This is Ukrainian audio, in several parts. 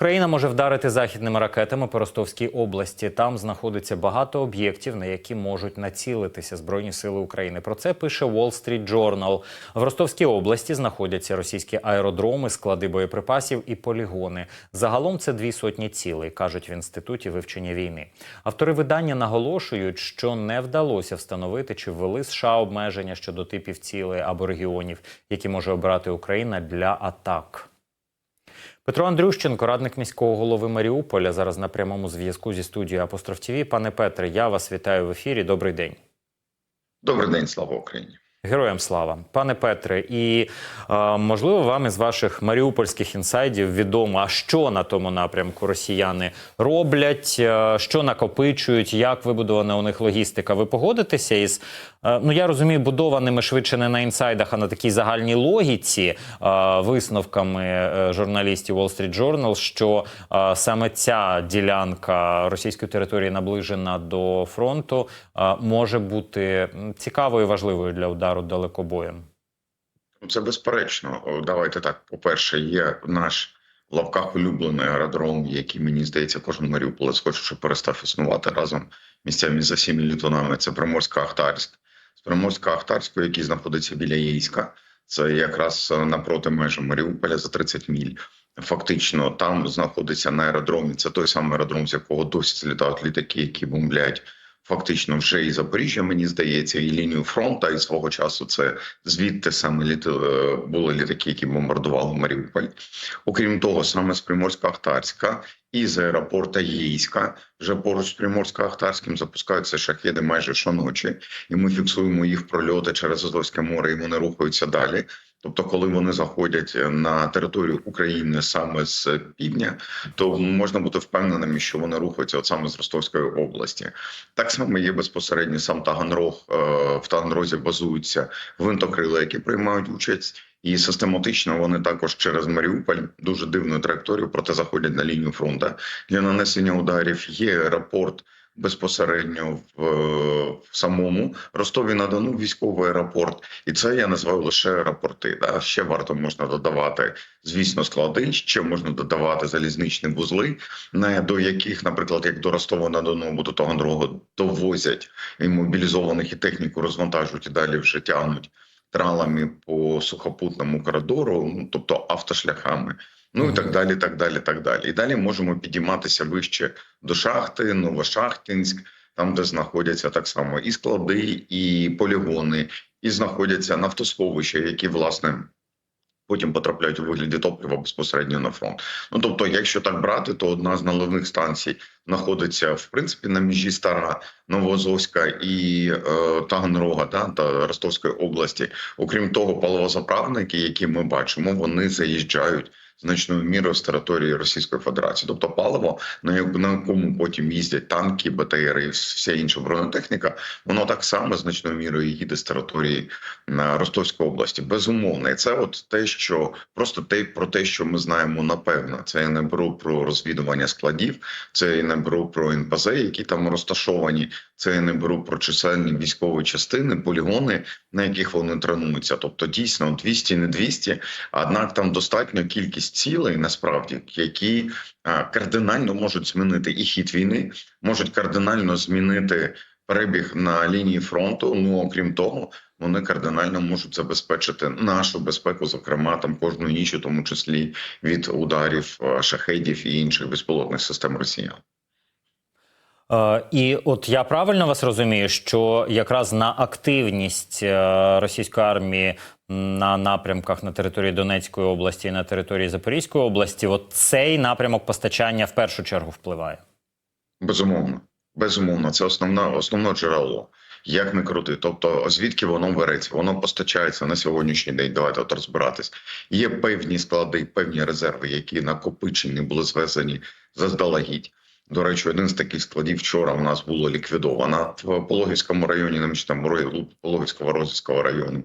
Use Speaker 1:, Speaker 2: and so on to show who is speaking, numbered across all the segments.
Speaker 1: Україна може вдарити західними ракетами по Ростовській області. Там знаходиться багато об'єктів, на які можуть націлитися Збройні сили України. Про це пише Wall Street Journal. В Ростовській області знаходяться російські аеродроми, склади боєприпасів і полігони. Загалом це дві сотні цілей, кажуть в інституті вивчення війни. Автори видання наголошують, що не вдалося встановити, чи ввели США обмеження щодо типів цілей або регіонів, які може обирати Україна для атак. Петро Андрющенко, радник міського голови Маріуполя, зараз на прямому зв'язку зі студією Апостроф ТВ. Пане Петре, я вас вітаю в ефірі. Добрий день.
Speaker 2: Добрий день, слава Україні.
Speaker 1: Героям слава, пане Петре, і е, можливо вам із ваших маріупольських інсайдів відомо, а що на тому напрямку росіяни роблять, е, що накопичують, як вибудована у них логістика. Ви погодитеся із е, ну я розумію, будованими швидше не на інсайдах, а на такій загальній логіці висновками журналістів Wall Street Journal, що саме ця ділянка російської території наближена до фронту може бути цікавою і важливою для удару далекобоєм.
Speaker 2: Ну, Це безперечно. Давайте так. По-перше, є наш в лавках улюблений аеродром, який мені здається, кожен Маріуполець хоче, щоб перестав існувати разом місцями за всіми літунами. Це Приморська-Ахтарськ. З Приморська-Ахтарського, який знаходиться біля Єйська, це якраз е, напроти межі Маріуполя за 30 міль. Фактично, там знаходиться на аеродромі. Це той самий аеродром, з якого досі злітають літаки, які бомблять фактично вже і Запоріжжя, мені здається, і лінію фронту. І свого часу це звідти саме літи е, були літаки, які бомбардували Маріуполь. Окрім того, саме з Приморська-Ахтарська і з аеропорта Єйська, вже поруч з Приморсько-Ахтарським запускаються шахеди майже щоночі, і ми фіксуємо їх прольоти через Азовське море, і вони рухаються далі. Тобто, коли вони заходять на територію України саме з півдня, то можна бути впевненими, що вони рухаються от саме з Ростовської області. Так само є безпосередньо сам Таганрог. е, В Таганрозі базуються гвинтокрили, які приймають участь. І систематично вони також через Маріуполь дуже дивною траєкторією, проте заходять на лінію фронту для нанесення ударів. Є аеропорт безпосередньо в, е, в самому Ростові на Дону військовий аеропорт, і це я називаю лише аеропорти. Да? Ще варто можна додавати, звісно, склади. Ще можна додавати залізничні вузли, на до яких, наприклад, як до Ростова на Дону або до Таганрогу довозять і мобілізованих і техніку розвантажують і далі вже тягнуть тралами по сухопутному коридору, ну тобто автошляхами. Ну і так далі, так далі, так далі. І далі можемо підійматися вище до шахти, Новошахтинськ, там, де знаходяться так само і склади, і полігони, і знаходяться нафтосховища, які власне. Потім потрапляють у вигляді топлива безпосередньо на фронт. Ну тобто, якщо так брати, то одна з наливних станцій знаходиться в принципі на межі стара Новоазовська і е, Таганрога да, та Ростовської області. Окрім того, паливозаправники, які ми бачимо, вони заїжджають значною мірою з території Російської Федерації, тобто паливо, на як- на якому потім їздять танки, БТРи, і вся інша бронетехніка, воно так само значною мірою їде з території Ростовської області. Безумовно, і це от те, що просто те про те, що ми знаємо напевно. Це я не беру про розвідування складів, це я не беру про НПЗ, які там розташовані. Це я не беру про чисельні військові частини, полігони, на яких вони тренуються. Тобто, дійсно 200 не 200, однак там достатньо кількість цілей, насправді, які кардинально можуть змінити і хід війни, можуть кардинально змінити перебіг на лінії фронту. Ну окрім того, вони кардинально можуть забезпечити нашу безпеку, зокрема там кожну ніч, у тому числі від ударів а, шахедів і інших безпілотних систем росіян.
Speaker 1: Е, І от я правильно вас розумію, що якраз на активність е, російської армії на напрямках на території Донецької області і на території Запорізької області, от цей напрямок постачання в першу чергу впливає.
Speaker 2: Безумовно, безумовно, це основне основне джерело. Як не крути, тобто звідки воно береться? Воно постачається на сьогоднішній день. Давайте от розбиратись. Є певні склади, певні резерви, які накопичені були звезені заздалегідь. До речі, один з таких складів вчора у нас було ліквідовано в Пологівському районі, нам там рой- Пологівського розвідського району.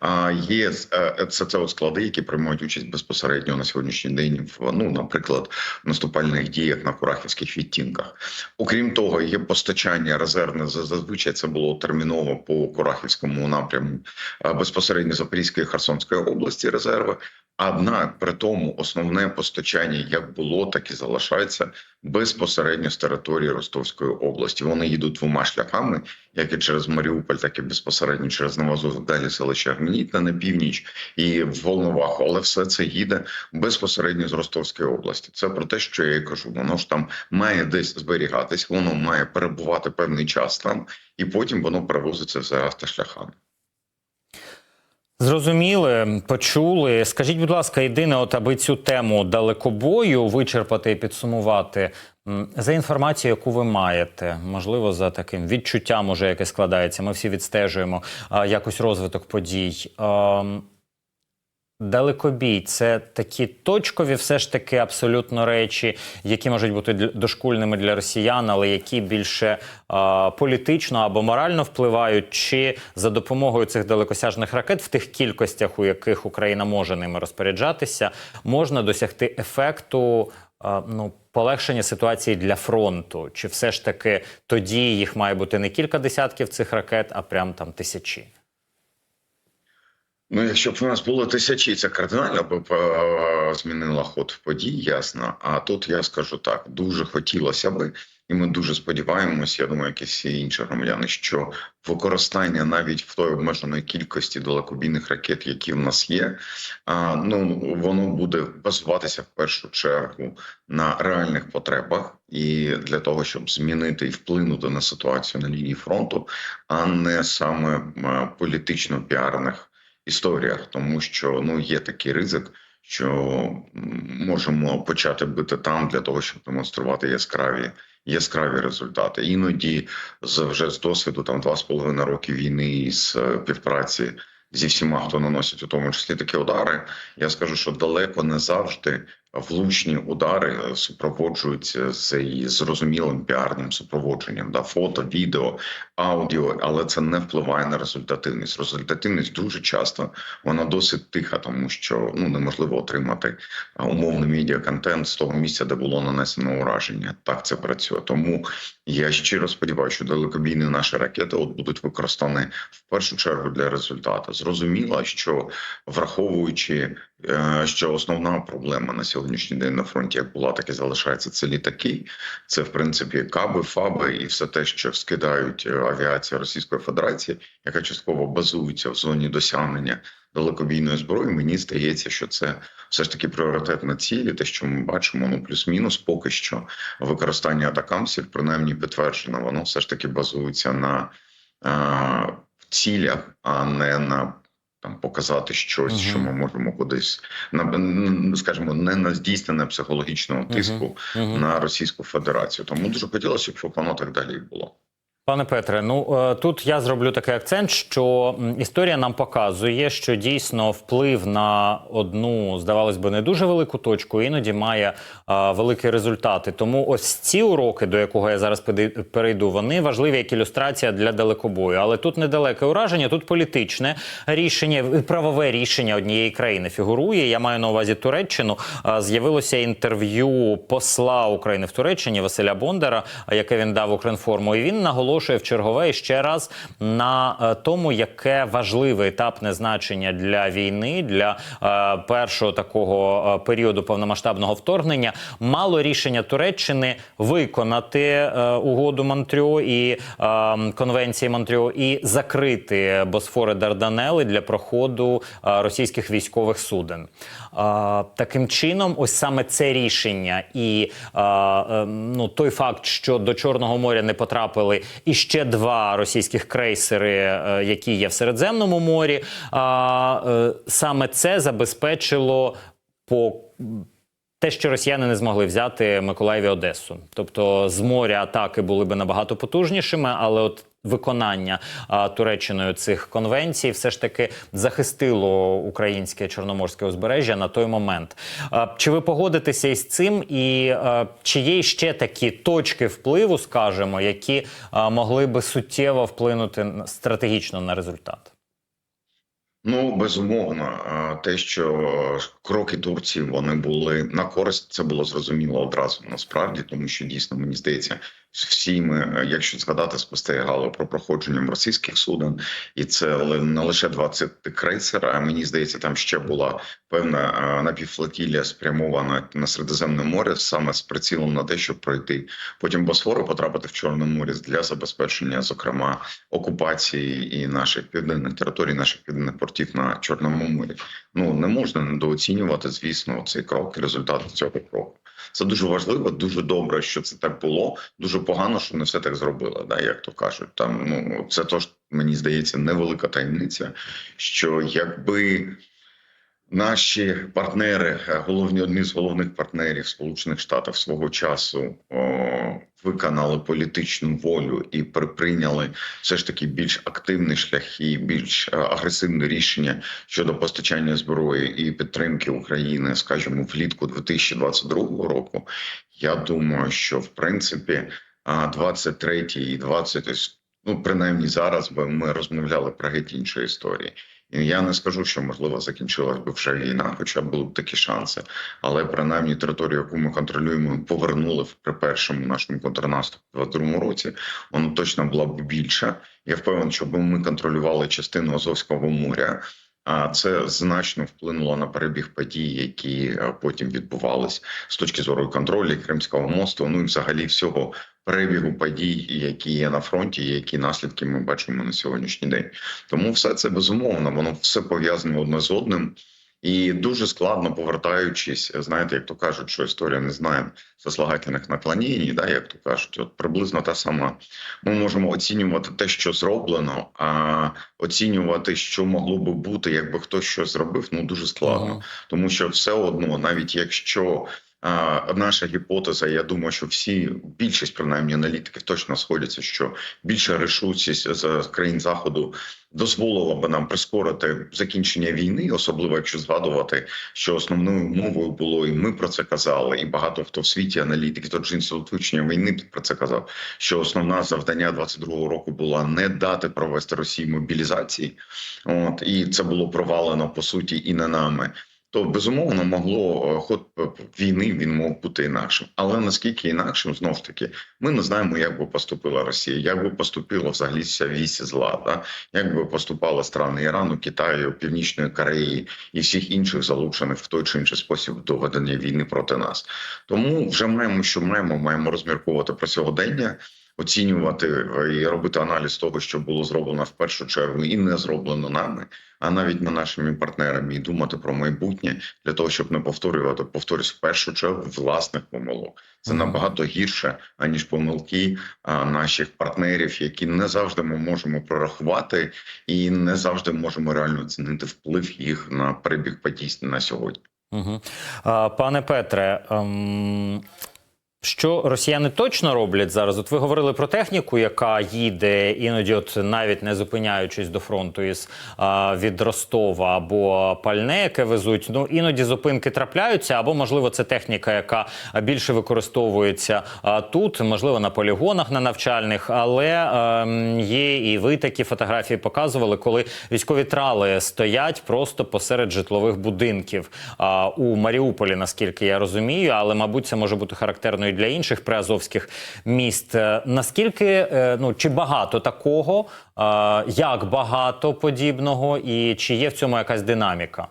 Speaker 2: А є е, це, це от склади, які приймають участь безпосередньо на сьогоднішній день в ну, наприклад, в наступальних діях на Курахівських відтінках. Окрім того, є постачання резервне зазвичай це було терміново по Курахівському напряму е, безпосередньо Запорізької і Херсонської області резерви. Однак при тому основне постачання як було, так і залишається безпосередньо з території Ростовської області. Вони їдуть двома шляхами, як і через Маріуполь, так і безпосередньо через Новозов, далі селище Армінітне на північ і в Волноваху. Але все це їде безпосередньо з Ростовської області. Це про те, що я і кажу. Воно ж там має десь зберігатись, воно має перебувати певний час там, і потім воно перевозиться за автошляхами.
Speaker 1: Зрозуміли, почули. Скажіть, будь ласка, єдине, от аби цю тему далекобою вичерпати і підсумувати за інформацією, яку ви маєте, можливо, за таким відчуттям, уже яке складається. Ми всі відстежуємо якось розвиток подій. Далекобій це такі точкові, все ж таки абсолютно речі, які можуть бути дошкульними для росіян, але які більше а, політично або морально впливають, чи за допомогою цих далекосяжних ракет, в тих кількостях, у яких Україна може ними розпоряджатися, можна досягти ефекту. Ну, полегшення ситуації для фронту, чи все ж таки тоді їх має бути не кілька десятків цих ракет, а прям там тисячі?
Speaker 2: Ну, якщо б у нас було тисячі, це кардинально б е, змінило ход подій, ясно. А тут я скажу так: дуже хотілося би, і ми дуже сподіваємося, я думаю, якісь всі інші громадяни, що використання навіть в той обмеженої кількості далекобійних ракет, які в нас є, ну воно буде базуватися в першу чергу на реальних потребах, і для того, щоб змінити і вплинути на ситуацію на лінії фронту, а не саме політично піарних історіях, тому що ну є такий ризик, що можемо почати бити там для того, щоб демонструвати яскраві яскраві результати. Іноді з вже з досвіду там два з половиною роки війни і з е, співпраці зі всіма, хто наносить у тому числі такі удари. Я скажу, що далеко не завжди влучні удари супроводжуються з зрозумілим піарним супроводженням, да, фото, відео, аудіо, але це не впливає на результативність. Результативність дуже часто вона досить тиха, тому що ну неможливо отримати умовний медіаконтент з того місця, де було нанесено ураження. Так це працює. Тому я щиро сподіваюся, що далекобійні наші ракети от будуть використані в першу чергу для результату. Зрозуміло, що враховуючи, що основна проблема на сьогоднішній день на фронті, як була, так і залишається, це літаки. Це в принципі каби, фаби і все те, що скидають е, авіація Російської Федерації, яка частково базується в зоні досягнення далекобійної зброї. Мені здається, що це все ж таки пріоритетна ціль. і Те, що ми бачимо, ну плюс-мінус, поки що використання атакамсів, принаймні підтверджено, воно все ж таки базується на е, цілях, а не на там показати щось,
Speaker 1: Мгм.
Speaker 2: що ми можемо кудись на скажімо, не на здійснення психологічного тиску
Speaker 1: Мгм.
Speaker 2: на Російську Федерацію. Тому дуже хотілося, щоб воно так далі було.
Speaker 1: Пане Петре, ну е, тут я зроблю такий акцент, що історія нам показує, що дійсно вплив на одну, здавалось би, не дуже велику точку, іноді має е, великі результати. Тому ось ці уроки, до якого я зараз перейду, вони важливі як ілюстрація для далекобою. Але тут недалеке ураження, тут політичне рішення, правове рішення однієї країни фігурує. Я маю на увазі Туреччину. З'явилося інтерв'ю посла України в Туреччині Василя Бондара, яке він дав Укрінформу, і він наголошує в чергове ще раз на е, тому, яке важливе етапне значення для війни, для е, першого такого е, періоду повномасштабного вторгнення мало рішення Туреччини виконати угоду Монтрьо і конвенції Монтрьо і закрити Босфори Дарданели для проходу російських військових суден. Таким чином, ось саме це рішення і ну той факт, що до Чорного моря не потрапили і ще два російських крейсери, е, які є в Середземному морі, е, саме це забезпечило по те, що росіяни не змогли взяти Миколаєві Одесу. Тобто з моря атаки були би набагато потужнішими, але от виконання Туреччиною цих конвенцій все ж таки захистило українське чорноморське узбережжя на той момент. Чи ви погодитеся із цим? І чи є ще такі точки впливу, скажімо, які могли би суттєво вплинути стратегічно на результат?
Speaker 2: Ну безумовно, те, що кроки Турції вони були на користь, це було зрозуміло одразу насправді, тому що дійсно мені здається, Всі ми, е, якщо згадати, спостерігали про проходження російських суден, і це не лише 20 крейсер, а мені здається, там ще була певна е, напівфлотілія спрямована на Середземне море саме з прицілом на те, щоб пройти потім Босфору, потрапити в Чорне море для забезпечення, зокрема, окупації і наших південних територій, наших південних портів на Чорному морі. Ну не можна недооцінювати, звісно, цей крок і результат цього кроку. Це дуже важливо, дуже добре, що це так було. Дуже погано, що не все так зробили. Да, як то кажуть, там ну це тож мені здається невелика таємниця. Що якби наші партнери, е, головні одні з головних партнерів Сполучених Штатів свого часу о, виконали політичну волю і при- прийняли все ж таки більш активні шляхи, більш е, агресивне рішення щодо постачання зброї і підтримки України, скажімо, влітку 2022 року. Я думаю, що в принципі а, 23 і 20, ну принаймні зараз би ми розмовляли про геть інші історії. Я не скажу, що можливо закінчилась би вже війна, хоча були б такі шанси. Але принаймні територію, яку ми контролюємо, повернули при першому нашому контрнаступі в 22 році. Воно точно була б більша. Я впевнений, що ми контролювали частину Азовського моря. А це значно вплинуло на перебіг подій, які е, потім відбувались з точки зору контролю Кримського мосту. Ну і взагалі всього перебігу подій, які є на фронті, і які наслідки ми бачимо на сьогоднішній день. Тому все це безумовно, воно все пов'язане одне з одним. І дуже складно повертаючись, знаєте, як то кажуть, що історія не знає сослагательних наклонень, да, як то кажуть, от приблизно та сама. Ми можемо оцінювати те, що зроблено, а оцінювати, що могло би бути, якби хтось щось зробив, ну дуже складно,
Speaker 1: Ага.
Speaker 2: тому що все одно, навіть якщо наша гіпотеза, я думаю, що всі більшість принаймні аналітиків точно сходяться, що більша рішучість з країн заходу дозволила би нам прискорити закінчення війни, особливо якщо згадувати, що основною мовою було, і ми про це казали, і багато хто в світі же інститут вивчення війни про це казав. Що основна завдання 22-го року була не дати провести Росії мобілізації, от і це було провалено по суті і не нами. То безумовно могло е, ход е, війни він мог бути інакшим, але наскільки інакшим, знов таки, ми не знаємо, як би поступила Росія, як би поступила взагалі ця вісь зла, да? як би поступали страни Ірану, Китаю, Північної Кореї і всіх інших залучених в той чи інший спосіб до ведення війни проти нас. Тому вже маємо, що маємо, маємо розмірковувати про сьогодення. Оцінювати е, і робити аналіз того, що було зроблено в першу чергу, і не зроблено нами, а навіть не нашими партнерами, і думати про майбутнє для того, щоб не повторювати, повторюсь, в першу чергу власних помилок. Це набагато гірше аніж помилки наших партнерів, які не завжди ми можемо прорахувати, і не завжди можемо реально оцінити вплив їх на перебіг подій на сьогодні.
Speaker 1: Угу. Пане Петре, ем, що росіяни точно роблять зараз? От ви говорили про техніку, яка їде іноді, от навіть не зупиняючись до фронту із а, від Ростова або пальне, яке везуть. Ну іноді зупинки трапляються, або можливо це техніка, яка більше використовується а, тут, можливо, на полігонах на навчальних. Але ем, є і ви такі фотографії показували, коли військові трали стоять просто посеред житлових будинків а, у Маріуполі, наскільки я розумію, але мабуть це може бути характерно і для інших приазовських міст. Е, Наскільки е, ну чи багато такого, е, як багато подібного, і чи є в цьому якась динаміка?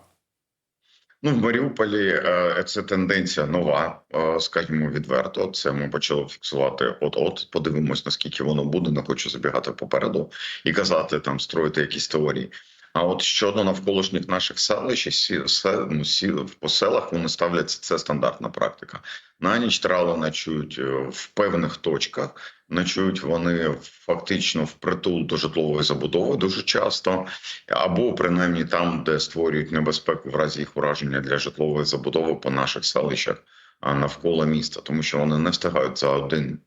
Speaker 2: Ну, в Маріуполі це тенденція нова, скажімо відверто. Це ми почали фіксувати. От, от подивимось, наскільки воно буде. Не хочу забігати попереду і казати там, строїти якісь теорії. А от щодо навколишніх наших селищ, сі, се, ну, сі, по селах вони ставляться. Це стандартна практика. На ніч трали ночують е, в певних точках. Ночують вони фактично впритул до житлової забудови дуже часто, або принаймні там, де створюють небезпеку в разі їх ураження для житлової забудови по наших селищах навколо міста, тому що вони не встигають за один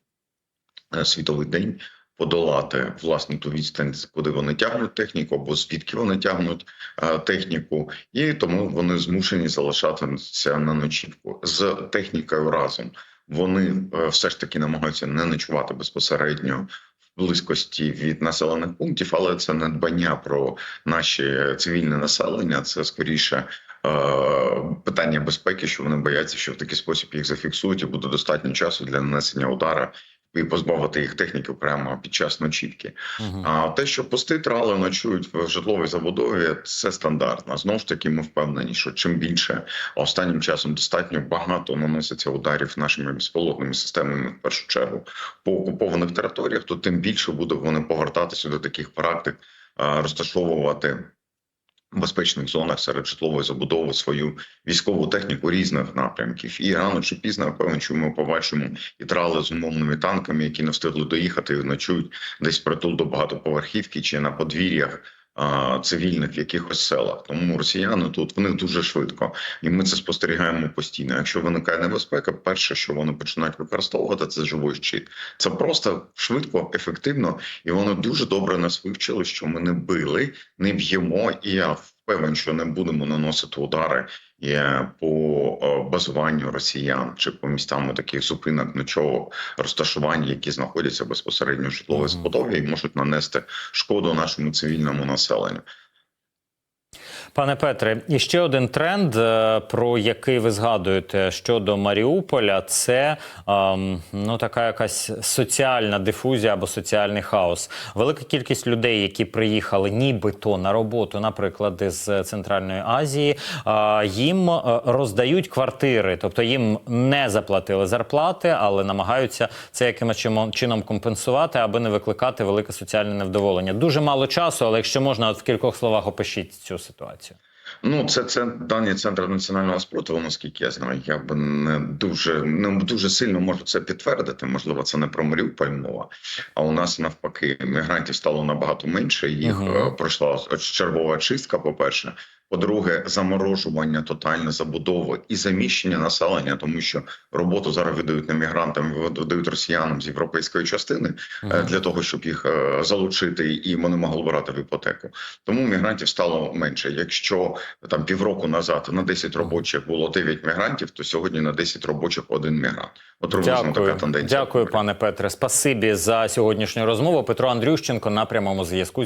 Speaker 2: е, світовий день подолати власне ту відстань, куди вони тягнуть техніку, або звідки вони тягнуть е, техніку, і тому вони змушені залишатися на ночівку з технікою разом. Вони е, все ж таки намагаються не ночувати безпосередньо в близькості від населених пунктів, але це не дбання про наше цивільне населення. Це скоріше е, питання безпеки, що вони бояться, що в такий спосіб їх зафіксують, і буде достатньо часу для нанесення удара і позбавити їх техніки прямо під час ночівки.
Speaker 1: Мгм.
Speaker 2: А те, що пусти трали ночують в житловій забудові, це стандартно. Знову ж таки, ми впевнені, що чим більше останнім часом достатньо багато наноситься ударів нашими безпілотними системами, в першу чергу по окупованих територіях, то тим більше буде вони повертатися до таких практик, розташовувати. Безпечних зонах серед житлової забудови свою військову техніку різних напрямків, і рано чи пізно певно, що ми побачимо і трали з умовними танками, які не встигли доїхати, і ночують десь притул до багатоповерхівки чи на подвір'ях цивільних якихось селах. Тому росіяни тут вони дуже швидко, і ми це спостерігаємо постійно. Якщо виникає небезпека, перше, що вони починають використовувати, це живий щит. Це просто швидко, ефективно, і вони дуже добре нас вивчили, що ми не били, не б'ємо, і я впевнений, що не будемо наносити удари е, по е, базуванню росіян чи по містам таких зупинок ночового розташування, які знаходяться безпосередньо в житловій
Speaker 1: Мгм.
Speaker 2: і можуть нанести шкоду нашому цивільному населенню.
Speaker 1: Пане Петре, і ще один тренд, е, про який ви згадуєте щодо Маріуполя, це ем, ну така якась соціальна дифузія або соціальний хаос. Велика кількість людей, які приїхали нібито на роботу, наприклад, із Центральної Азії, е, їм е, роздають квартири, тобто їм не заплатили зарплати, але намагаються це якимось чином компенсувати, аби не викликати велике соціальне невдоволення. Дуже мало часу, але якщо можна, от в кількох словах опишіть цю ситуацію.
Speaker 2: Ну, це це дані центру національного спротиву, наскільки я знаю. Я б не дуже не дуже сильно можу це підтвердити. Можливо, це не про Маріуполь мова. А у нас навпаки мігрантів стало набагато менше. Їх
Speaker 1: uh
Speaker 2: -huh. пройшла чергова чистка. По перше, по-друге, заморожування тотальне забудови і заміщення населення, тому що роботу зараз видають не мігрантам, видають росіянам з європейської частини е,
Speaker 1: Мгм.
Speaker 2: для того, щоб їх е, залучити, і вони могли брати в іпотеку. Тому мігрантів стало менше. Якщо там півроку назад на 10 робочих було 9 мігрантів, то сьогодні на 10 робочих один мігрант. От
Speaker 1: Дякую,
Speaker 2: така тенденція.
Speaker 1: дякую, пане Петре. Спасибі за сьогоднішню розмову. Петро Андрющенко на прямому зв'язку.